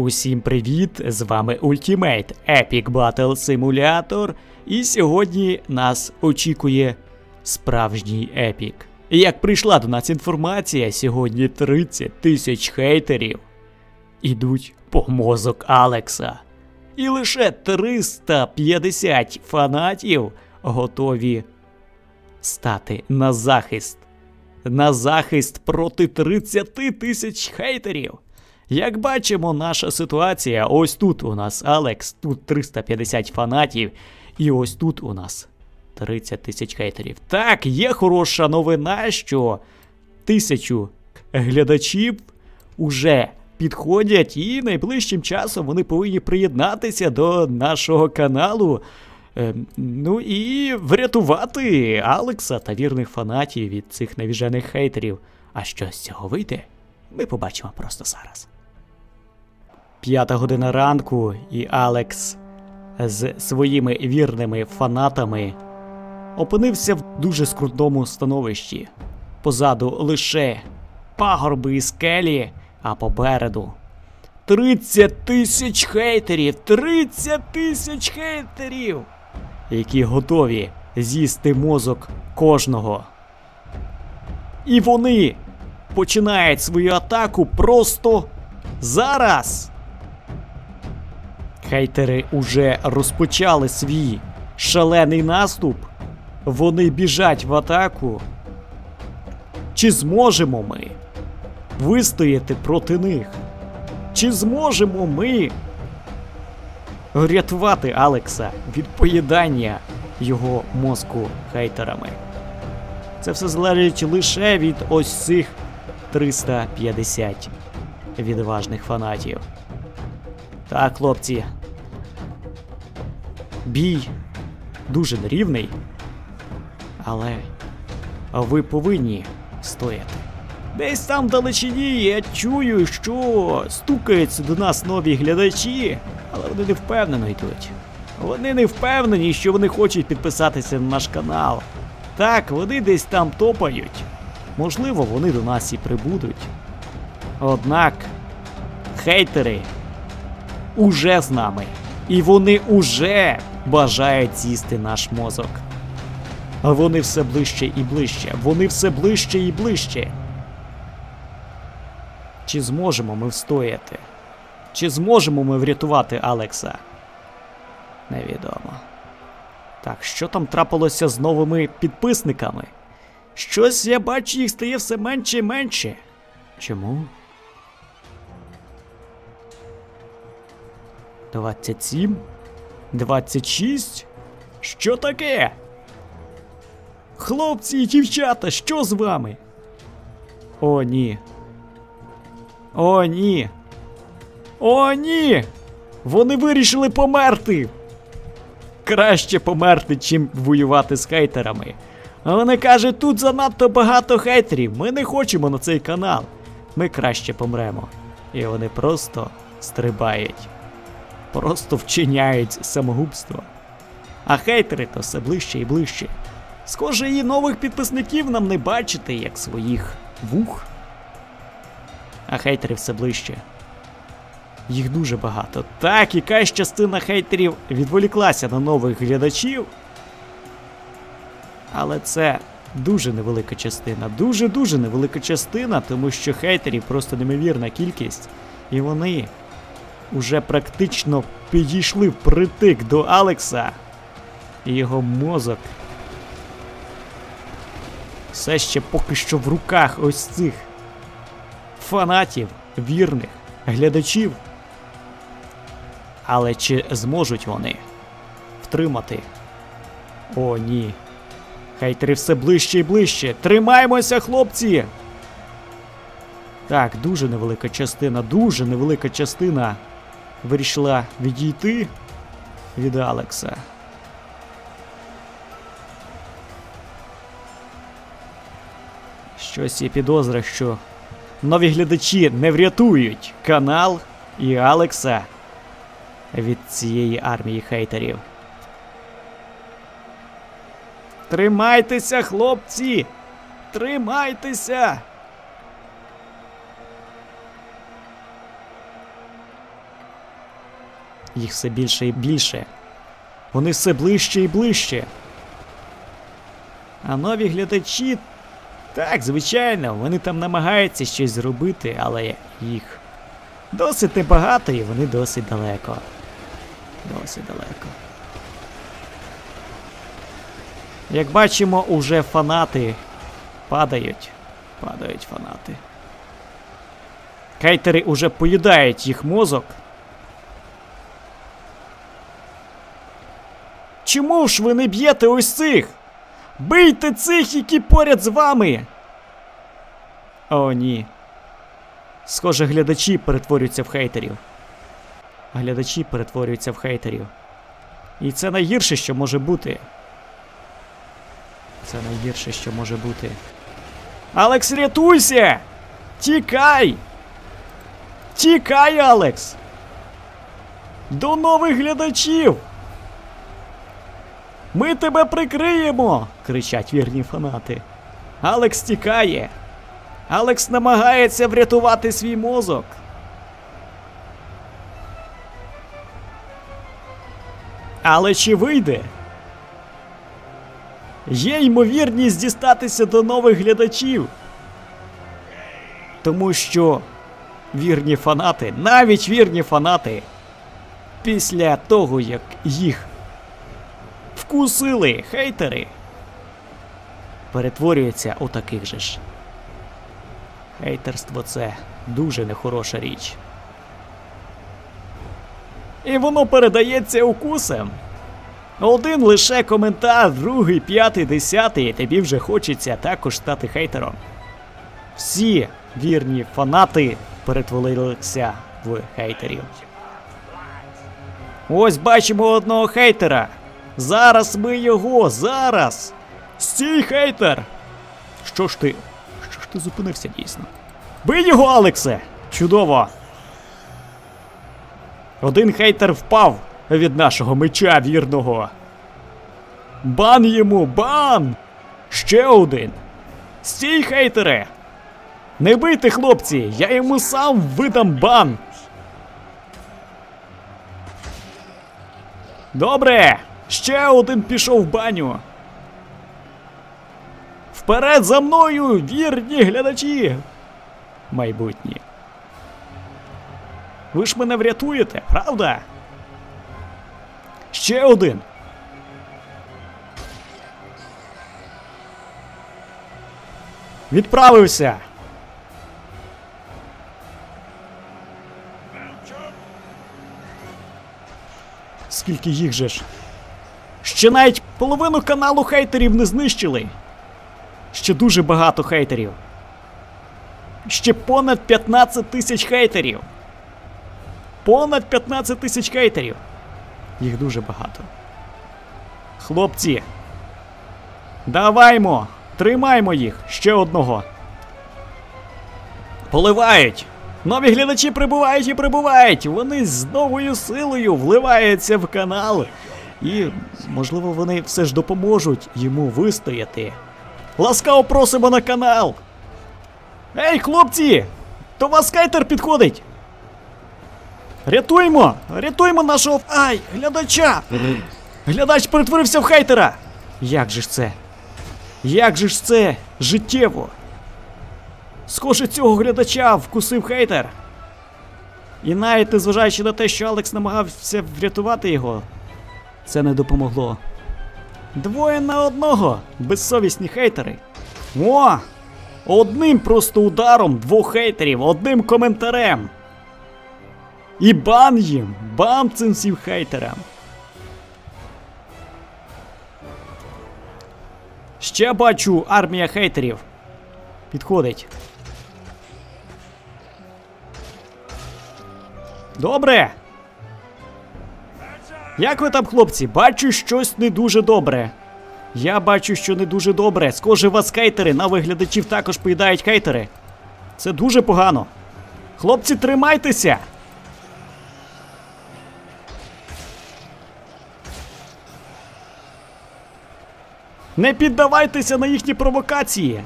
Усім привіт! З вами Ultimate Epic Battle Simulator. І сьогодні нас очікує справжній епік. Як прийшла до нас інформація, сьогодні 30 тисяч хейтерів ідуть по мозок Алекса. І лише 350 фанатів готові стати на захист. На захист проти 30 тисяч хейтерів. Як бачимо, наша ситуація, ось тут у нас Алекс, тут 350 фанатів, і ось тут у нас 30 тисяч хейтерів. Так, є хороша новина, що тисячу глядачів уже підходять, і найближчим часом вони повинні приєднатися до нашого каналу. Е, ну і врятувати Алекса та вірних фанатів від цих навіжених хейтерів. А що з цього вийде, ми побачимо просто зараз. П'ята година ранку, і Алекс з своїми вірними фанатами опинився в дуже скрутному становищі. Позаду лише пагорби і скелі, а попереду 30 тисяч хейтерів! 30 тисяч хейтерів! Які готові з'їсти мозок кожного. І вони починають свою атаку просто зараз. Хейтери уже розпочали свій шалений наступ. Вони біжать в атаку. Чи зможемо ми вистояти проти них? Чи зможемо ми врятувати Алекса від поїдання його мозку хейтерами? Це все залежить лише від ось цих 350 відважних фанатів. Так, хлопці. Бій дуже нерівний. Але ви повинні стояти. Десь там вдалечині я чую, що стукаються до нас нові глядачі, але вони не впевнено йдуть. Вони не впевнені, що вони хочуть підписатися на наш канал. Так, вони десь там топають. Можливо, вони до нас і прибудуть. Однак хейтери уже з нами. І вони уже бажають з'їсти наш мозок. А вони все ближче і ближче. Вони все ближче і ближче. Чи зможемо ми встояти? Чи зможемо ми врятувати Алекса? Невідомо. Так, що там трапилося з новими підписниками? Щось я бачу, їх стає все менше і менше. Чому? 27? 26? Що таке? Хлопці і дівчата, що з вами? О, ні. О, ні. О, ні! Вони вирішили померти. Краще померти, чим воювати з хейтерами. Вони кажуть, тут занадто багато хейтерів. Ми не хочемо на цей канал. Ми краще помремо. І вони просто стрибають просто вчиняють самогубство. А хейтери то все ближче і ближче. Схоже, і нових підписників нам не бачити, як своїх вух. А хейтери все ближче. Їх дуже багато. Так, якась частина хейтерів відволіклася на нових глядачів. Але це дуже невелика частина. Дуже-дуже невелика частина, тому що хейтерів просто неймовірна кількість. І вони уже практично підійшли впритик до Алекса. І його мозок. Все ще поки що в руках ось цих фанатів, вірних, глядачів. Але чи зможуть вони втримати? О, ні. Хейтери все ближче і ближче. Тримаймося, хлопці! Так, дуже невелика частина, дуже невелика частина вирішила відійти від Алекса. Щось є підозра, що нові глядачі не врятують канал і Алекса від цієї армії хейтерів. Тримайтеся, хлопці! Тримайтеся! Їх все більше і більше. Вони все ближче і ближче. А нові глядачі. Так, звичайно, вони там намагаються щось зробити, але їх досить небагато і вони досить далеко. Досить далеко. Як бачимо, уже фанати падають. Падають фанати. Хейтери уже поїдають їх мозок. Чому ж ви не б'єте ось цих? Бийте цих, які поряд з вами. О, ні. Схоже, глядачі перетворюються в хейтерів. Глядачі перетворюються в хейтерів. І це найгірше, що може бути. Це найгірше, що може бути. Алекс, рятуйся! Тікай! Тікай, Алекс! До нових глядачів! Ми тебе прикриємо! кричать вірні фанати. Алекс тікає. Алекс намагається врятувати свій мозок. Але чи вийде? Є ймовірність дістатися до нових глядачів. Тому що вірні фанати, навіть вірні фанати, після того, як їх вкусили хейтери, перетворюються у таких же ж. Хейтерство це дуже нехороша річ. І воно передається укусом. Один лише коментар, другий, п'ятий, десятий, тобі вже хочеться також стати хейтером. Всі вірні фанати перетворилися в хейтерів. Ось бачимо одного хейтера. Зараз ми його, зараз. Стій, хейтер! Що ж ти? Що ж ти зупинився дійсно? Бий його, Алексе! Чудово! Один хейтер впав від нашого меча вірного. Бан йому, бан! Ще один. Стій, хейтере! Не бийте, хлопці! Я йому сам видам бан! Добре! Ще один пішов в баню. Вперед за мною, вірні глядачі! Майбутні. Ви ж мене врятуєте, правда? Ще один. Відправився. Скільки їх же ж? Ще навіть половину каналу хейтерів не знищили. Ще дуже багато хейтерів. Ще понад 15 тисяч хейтерів. Понад 15 тисяч хейтерів. Їх дуже багато. Хлопці. Даваймо! Тримаймо їх ще одного. Поливають! Нові глядачі прибувають і прибувають! Вони з новою силою вливаються в канал. І, можливо, вони все ж допоможуть йому вистояти. Ласкаво просимо на канал! Ей, хлопці! До вас скайтер підходить! Рятуємо! Рятуємо нашого. Ай! Глядача! Глядач перетворився в хейтера! Як же ж це? Як же ж це життєво? Схоже, цього глядача вкусив хейтер. І навіть незважаючи на те, що Алекс намагався врятувати його, це не допомогло. Двоє на одного, безсовісні хейтери. О! Одним просто ударом двох хейтерів, одним коментарем. І бан їм, бан цим всім хейтерам. Ще бачу армія хейтерів. Підходить. Добре. Як ви там, хлопці? Бачу щось не дуже добре. Я бачу, що не дуже добре. Схоже, вас хейтери, на виглядачів також поїдають хейтери. Це дуже погано. Хлопці, тримайтеся! Не піддавайтеся на їхні провокації.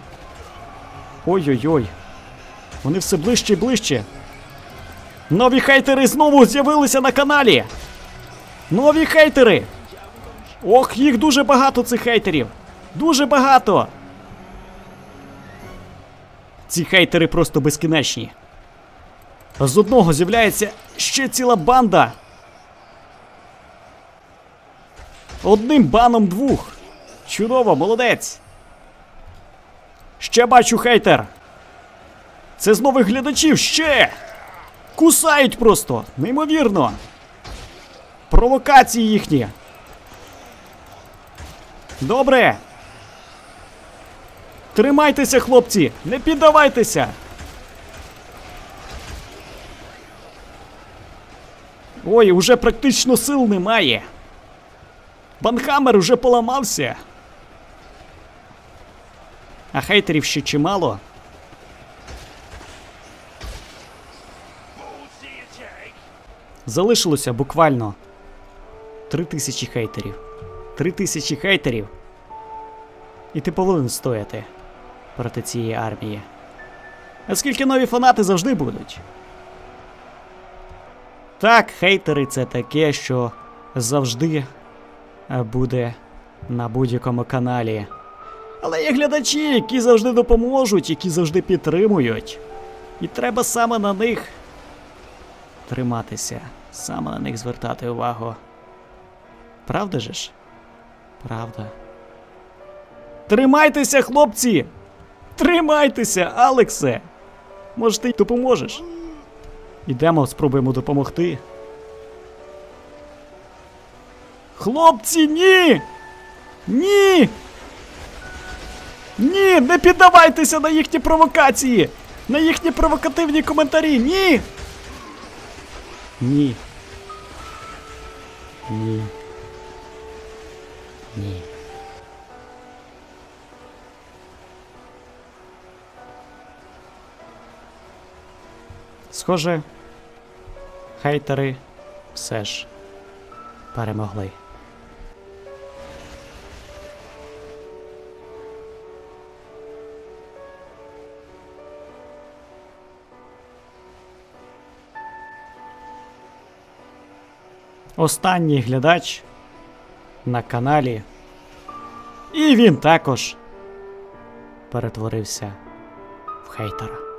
Ой-ой-ой. Вони все ближче і ближче. Нові хейтери знову з'явилися на каналі. Нові хейтери! Ох, їх дуже багато цих хейтерів! Дуже багато! Ці хейтери просто безкінечні. З одного з'являється ще ціла банда. Одним баном двох. Чудово, молодець. Ще бачу хейтер. Це з нових глядачів ще. Кусають просто. Неймовірно. Провокації їхні. Добре. Тримайтеся, хлопці! Не піддавайтеся! Ой, уже практично сил немає. Банхаммер уже поламався. А хейтерів ще чимало. Залишилося буквально три тисячі хейтерів. Три тисячі хейтерів. І ти повинен стояти проти цієї армії. Оскільки нові фанати завжди будуть. Так, хейтери це таке, що завжди е, буде на будь-якому каналі. Але є глядачі, які завжди допоможуть, які завжди підтримують. І треба саме на них триматися, саме на них звертати увагу. Правда же ж? Правда. Тримайтеся, хлопці! Тримайтеся, Алексе! Може, ти допоможеш? Ідемо, спробуємо допомогти. Хлопці, ні! Ні! Ні! Не піддавайтеся на їхні провокації! На їхні провокативні коментарі! Ні! Ні. Ні. Ні. Схоже, хейтери все ж перемогли. Останній глядач на каналі. І він також перетворився в хейтера.